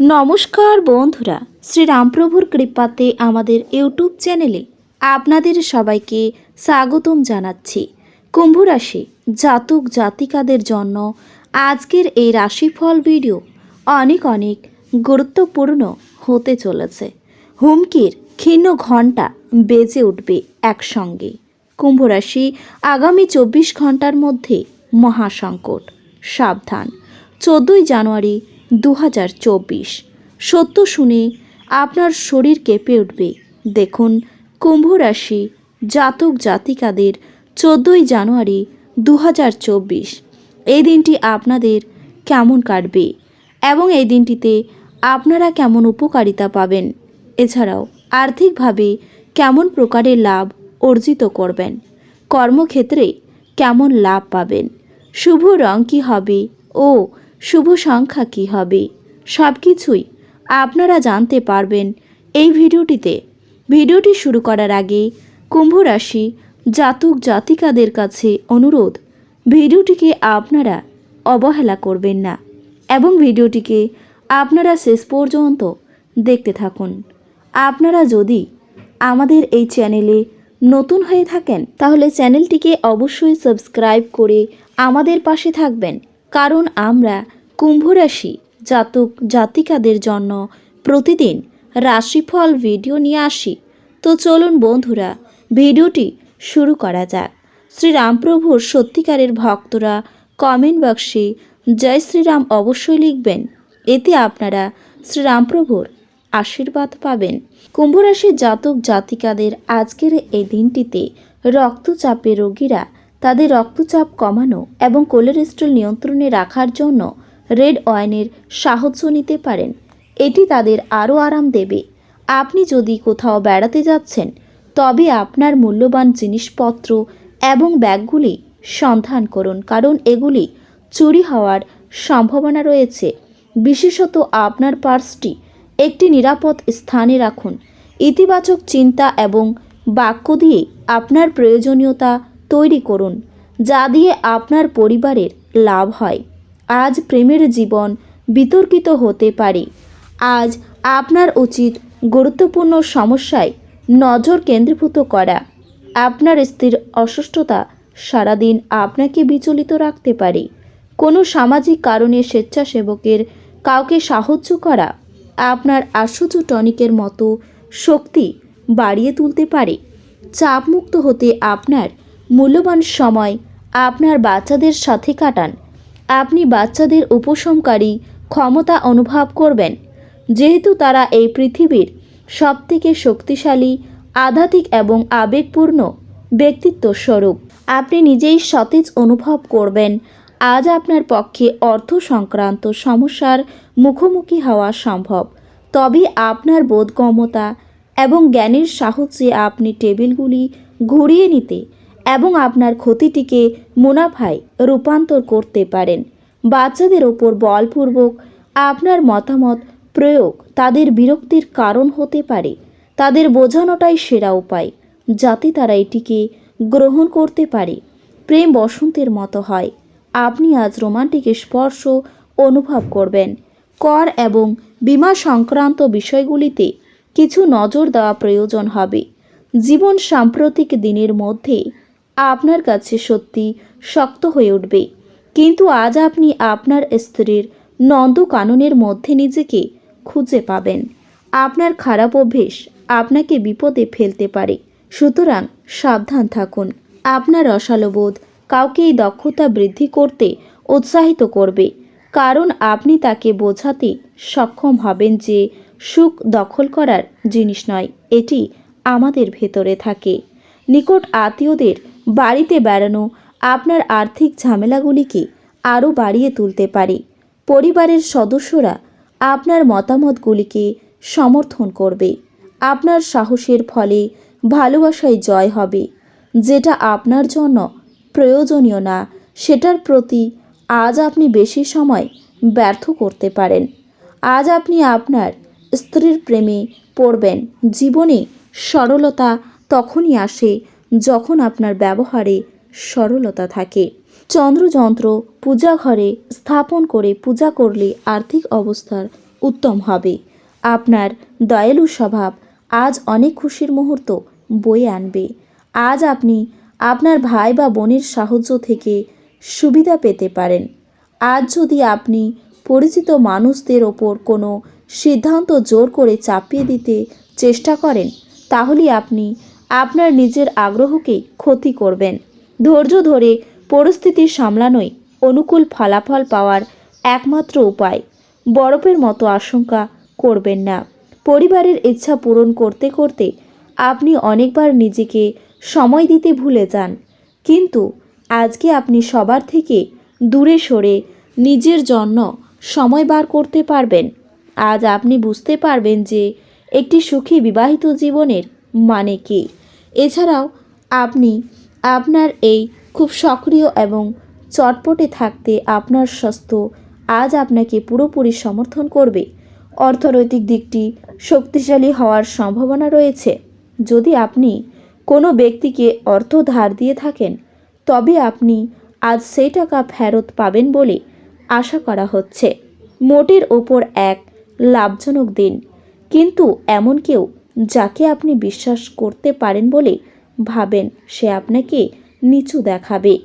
নমস্কার বন্ধুরা, শ্রীরামপ্রভুর কৃপাতে আমাদের ইউটিউব চ্যানেলে আপনাদের সবাইকে স্বাগতম জানাচ্ছি। কুম্ভ রাশি জাতক জাতিকাদের জন্য আজকের এই রাশিফল ভিডিও অনেক অনেক গুরুত্বপূর্ণ হতে চলেছে। হুমকির ক্ষীণ ঘণ্টা বেজে উঠবে একসঙ্গে। কুম্ভ রাশি আগামী চব্বিশ ঘণ্টার মধ্যে মহাসংকট, সাবধান। চোদ্দোই জানুয়ারি দু হাজার চব্বিশ। সত্য শুনে আপনার শরীর কেঁপে উঠবে। দেখুন কুম্ভ রাশি জাতক জাতিকাদের চোদ্দোই জানুয়ারি দু হাজার চব্বিশ। এই দিনটি আপনাদের কেমন কাটবে এবং এই দিনটিতে আপনারা কেমন উপকারিতা পাবেন? এছাড়াও আর্থিকভাবে কেমন প্রকারের লাভ অর্জিত করবেন? কর্মক্ষেত্রে কেমন লাভ পাবেন? শুভ রং কী হবে ও শুভ সংখ্যা কী হবে? সব কিছুই আপনারা জানতে পারবেন এই ভিডিওটিতে। ভিডিওটি শুরু করার আগে কুম্ভ রাশি জাতক জাতিকাদের কাছে অনুরোধ, ভিডিওটিকে আপনারা অবহেলা করবেন না এবং ভিডিওটিকে আপনারা শেষ পর্যন্ত দেখতে থাকুন। আপনারা যদি আমাদের এই চ্যানেলে নতুন হয়ে থাকেন, তাহলে চ্যানেলটিকে অবশ্যই সাবস্ক্রাইব করে আমাদের পাশে থাকবেন। কারণ আমরা কুম্ভ রাশি জাতক জাতিকাদের জন্য প্রতিদিন রাশিফল ভিডিও নিয়ে আসি। তো চলুন বন্ধুরা, ভিডিওটি শুরু করা যাক। শ্রীরামপ্রভুর সত্যিকারের ভক্তরা কমেন্ট বক্সে জয় শ্রীরাম অবশ্যই লিখবেন। এতে আপনারা শ্রীরামপ্রভুর আশীর্বাদ পাবেন। কুম্ভরাশির জাতক জাতিকাদের আজকের এই দিনটিতে রক্তচাপের রোগীরা তাদের রক্তচাপ কমানো এবং কোলেস্ট্রল নিয়ন্ত্রণে রাখার জন্য রেড ওয়াইনের সাহায্য নিতে পারেন। এটি তাদের আরও আরাম দেবে। আপনি যদি কোথাও বেড়াতে যাচ্ছেন, তবে আপনার মূল্যবান জিনিসপত্র এবং ব্যাগগুলি সন্ধান করুন, কারণ এগুলি চুরি হওয়ার সম্ভাবনা রয়েছে। বিশেষত আপনার পার্সটি একটি নিরাপদ স্থানে রাখুন। ইতিবাচক চিন্তা এবং বাক্য দিয়ে আপনার প্রয়োজনীয়তা তৈরি করুন, যা দিয়ে আপনার পরিবারের লাভ হয়। আজ প্রেমের জীবন বিতর্কিত হতে পারে। আজ আপনার উচিত গুরুত্বপূর্ণ সমস্যায় নজর কেন্দ্রীভূত করা। আপনার স্ত্রীর অসুস্থতা সারাদিন আপনাকে বিচলিত রাখতে পারে। কোনো সামাজিক কারণে স্বেচ্ছাসেবকের কাউকে সাহায্য করা আপনার আশুচ টনিকের মতো শক্তি বাড়িয়ে তুলতে পারে। চাপমুক্ত হতে আপনার মূল্যবান সময় আপনার বাচ্চাদের সাথে কাটান। আপনি বাচ্চাদের উপশমকারী ক্ষমতা অনুভব করবেন। যেহেতু তারা এই পৃথিবীর সবথেকে শক্তিশালী, আধ্যাত্মিক এবং আবেগপূর্ণ ব্যক্তিত্ব স্বরূপ আপনি নিজেই সতেজ অনুভব করবেন। আজ আপনার পক্ষে অর্থ সংক্রান্ত সমস্যার মুখোমুখি হওয়া সম্ভব। তবে আপনার বোধগম্যতা এবং জ্ঞানের সাহায্যে আপনি টেবিলগুলি ঘুরিয়ে নিতে এবং আপনার ক্ষতিটিকে মুনাফায় রূপান্তর করতে পারেন। বাচ্চাদের ওপর বলপূর্বক আপনার মতামত, প্রয়োগ তাদের বিরক্তির কারণ হতে পারে। তাদের বোঝানোটাই সেরা উপায়, যাতে তারা এটিকে গ্রহণ করতে পারে। প্রেম বসন্তের মতো হয়। আপনি আজ রোমান্টিক স্পর্শ অনুভব করবেন। কর এবং বিমা সংক্রান্ত বিষয়গুলিতে কিছু নজর দেওয়া প্রয়োজন হবে। জীবন সাম্প্রতিক দিনের মধ্যে আপনার কাছে সত্যি শক্ত হয়ে উঠবে। কিন্তু আজ আপনি আপনার স্ত্রীর নন্দকাননের মধ্যে নিজেকে খুঁজে পাবেন। আপনার খারাপ অভ্যেস আপনাকে বিপদে ফেলতে পারে। সুতরাং সাবধান থাকুন। আপনার রসালোবোধ কাউকে এই দক্ষতা বৃদ্ধি করতে উৎসাহিত করবে। কারণ আপনি তাকে বোঝাতে সক্ষম হবেন যে সুখ দখল করার জিনিস নয়, এটি আমাদের ভেতরে থাকে। নিকট আত্মীয়দের বাড়িতে বেড়ানো আপনার আর্থিক ঝামেলাগুলিকে আরও বাড়িয়ে তুলতে পারে? পরিবারের সদস্যরা আপনার মতামতগুলিকে সমর্থন করবে। আপনার সাহসের ফলে ভালোবাসায় জয় হবে। যেটা আপনার জন্য প্রয়োজনীয় না, সেটার প্রতি আজ আপনি বেশি সময় ব্যর্থ করতে পারেন। আজ আপনি আপনার স্ত্রীর প্রেমে পড়বেন। জীবনে সরলতা তখনই আসে যখন আপনার ব্যবহারে সরলতা থাকে। চন্দ্রযন্ত্র পূজা ঘরে স্থাপন করে পূজা করলে আর্থিক অবস্থার উত্তম হবে। আপনার দয়ালু স্বভাব আজ অনেক খুশির মুহূর্ত বয়ে আনবে। আজ আপনি আপনার ভাই বা বোনের সাহায্য থেকে সুবিধা পেতে পারেন। আজ যদি আপনি পরিচিত মানুষদের ওপর কোনো সিদ্ধান্ত জোর করে চাপিয়ে দিতে চেষ্টা করেন, তাহলে আপনি আপনার নিজের আগ্রহকে ক্ষতি করবেন। ধৈর্য ধরে পরিস্থিতি সামলানোই অনুকূল ফলাফল পাওয়ার একমাত্র উপায়। বরফের মতো আশঙ্কা করবেন না। পরিবারের ইচ্ছা পূরণ করতে করতে আপনি অনেকবার নিজেকে সময় দিতে ভুলে যান। কিন্তু আজকে আপনি সবার থেকে দূরে সরে নিজের জন্য সময় বার করতে পারবেন। আজ আপনি বুঝতে পারবেন যে একটি সুখী বিবাহিত জীবনের মানে কী। এছাড়াও আপনি আপনার এই খুব সক্রিয় এবং চটপটে থাকতে আপনার স্বাস্থ্য আজ আপনাকে পুরোপুরি সমর্থন করবে। অর্থনৈতিক দিকটি শক্তিশালী হওয়ার সম্ভাবনা রয়েছে। যদি আপনি কোনো ব্যক্তিকে অর্থ ধার দিয়ে থাকেন, তবে আপনি আজ সেই টাকা ফেরত পাবেন বলে আশা করা হচ্ছে। মোটের ওপর এক লাভজনক দিন। কিন্তু এমন কেউ যাকে আপনি বিশ্বাস করতে পারেন বলে ভাবেন, সে আপনাকে নিচু দেখাবে।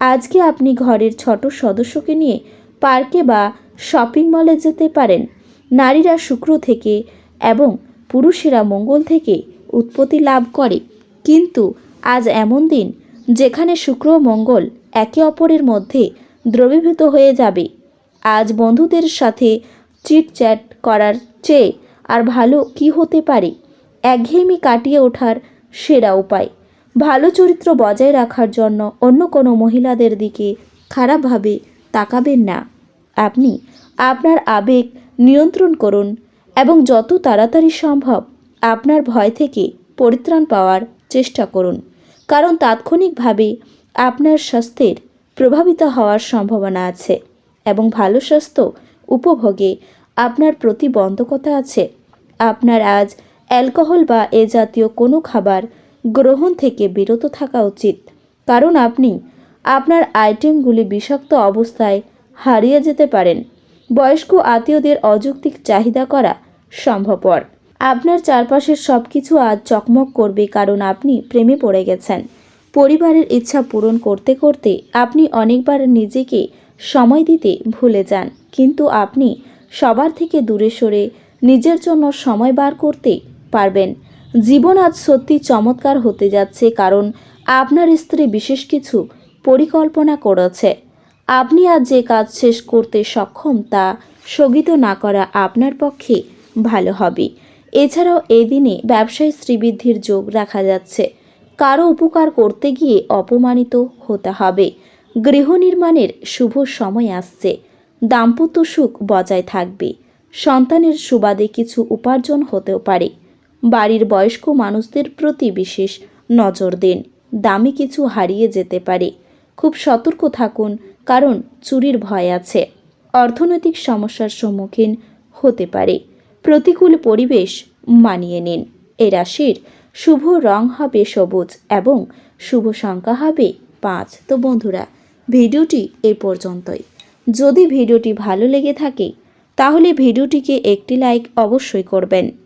আজকে আপনি ঘরের ছোট সদস্যকে নিয়ে পার্কে বা শপিং মলে যেতে পারেন। নারীরা শুক্র থেকে এবং পুরুষেরা মঙ্গল থেকে উৎপত্তি লাভ করে। কিন্তু আজ এমন দিন যেখানে শুক্র মঙ্গল একে অপরের মধ্যে দ্রবীভূত হয়ে যাবে। আজ বন্ধুদের সাথে চিটচ্যাট করার চেয়ে আর ভালো কি হতে পারে? একঘেয়েমি কাটিয়ে ওঠার সেরা উপায়। ভালো চরিত্র বজায় রাখার জন্য অন্য কোনো মহিলাদের দিকে খারাপভাবে তাকাবেন না। আপনি আপনার আবেগ নিয়ন্ত্রণ করুন এবং যত তাড়াতাড়ি সম্ভব আপনার ভয় থেকে পরিত্রাণ পাওয়ার চেষ্টা করুন। কারণ তাৎক্ষণিকভাবে আপনার স্বাস্থ্যের প্রভাবিত হওয়ার সম্ভাবনা আছে এবং ভালো স্বাস্থ্য উপভোগে আপনার প্রতিবন্ধকতা আছে। আপনার আজ অ্যালকোহল বা এ জাতীয় কোনো খাবার গ্রহণ থেকে বিরত থাকা উচিত। কারণ আপনি আপনার আইটেমগুলি বিষাক্ত অবস্থায় হারিয়ে যেতে পারেন। বয়স্ক আত্মীয়দের অযৌক্তিক চাহিদা করা সম্ভবপর। আপনার চারপাশের সব কিছু আজ চকমক করবে কারণ আপনি প্রেমে পড়ে গেছেন। পরিবারের ইচ্ছা পূরণ করতে করতে আপনি অনেকবার নিজেকে সময় দিতে ভুলে যান। কিন্তু আপনি সবার থেকে দূরে সরে নিজের জন্য সময় বার করতে পারবেন। জীবন আজ সত্যি চমৎকার হতে যাচ্ছে কারণ আপনার স্ত্রী বিশেষ কিছু পরিকল্পনা করেছে। আপনি আজ যে কাজ শেষ করতে সক্ষম তা স্থগিত না করা আপনার পক্ষে ভালো হবে। এছাড়াও এই দিনে ব্যবসায় শ্রীবৃদ্ধির যোগ দেখা যাচ্ছে। কারও উপকার করতে গিয়ে অপমানিত হতে হবে। গৃহ নির্মাণের শুভ সময় আসছে। দাম্পত্য সুখ বজায় থাকবে। সন্তানের সুবাদে কিছু উপার্জন হতেও পারে। বাড়ির বয়স্ক মানুষদের প্রতি বিশেষ নজর দিন। দামি কিছু হারিয়ে যেতে পারে। খুব সতর্ক থাকুন, কারণ চুরির ভয় আছে। অর্থনৈতিক সমস্যার সম্মুখীন হতে পারে। প্রতিকূল পরিবেশ মানিয়ে নিন। এ রাশির শুভ রং হবে সবুজ এবং শুভ সংখ্যা হবে পাঁচ। তো বন্ধুরা, ভিডিওটি এ পর্যন্তই। যদি ভিডিওটি ভালো লেগে থাকে, তাহলে ভিডিওটিকে একটি লাইক অবশ্যই করবেন।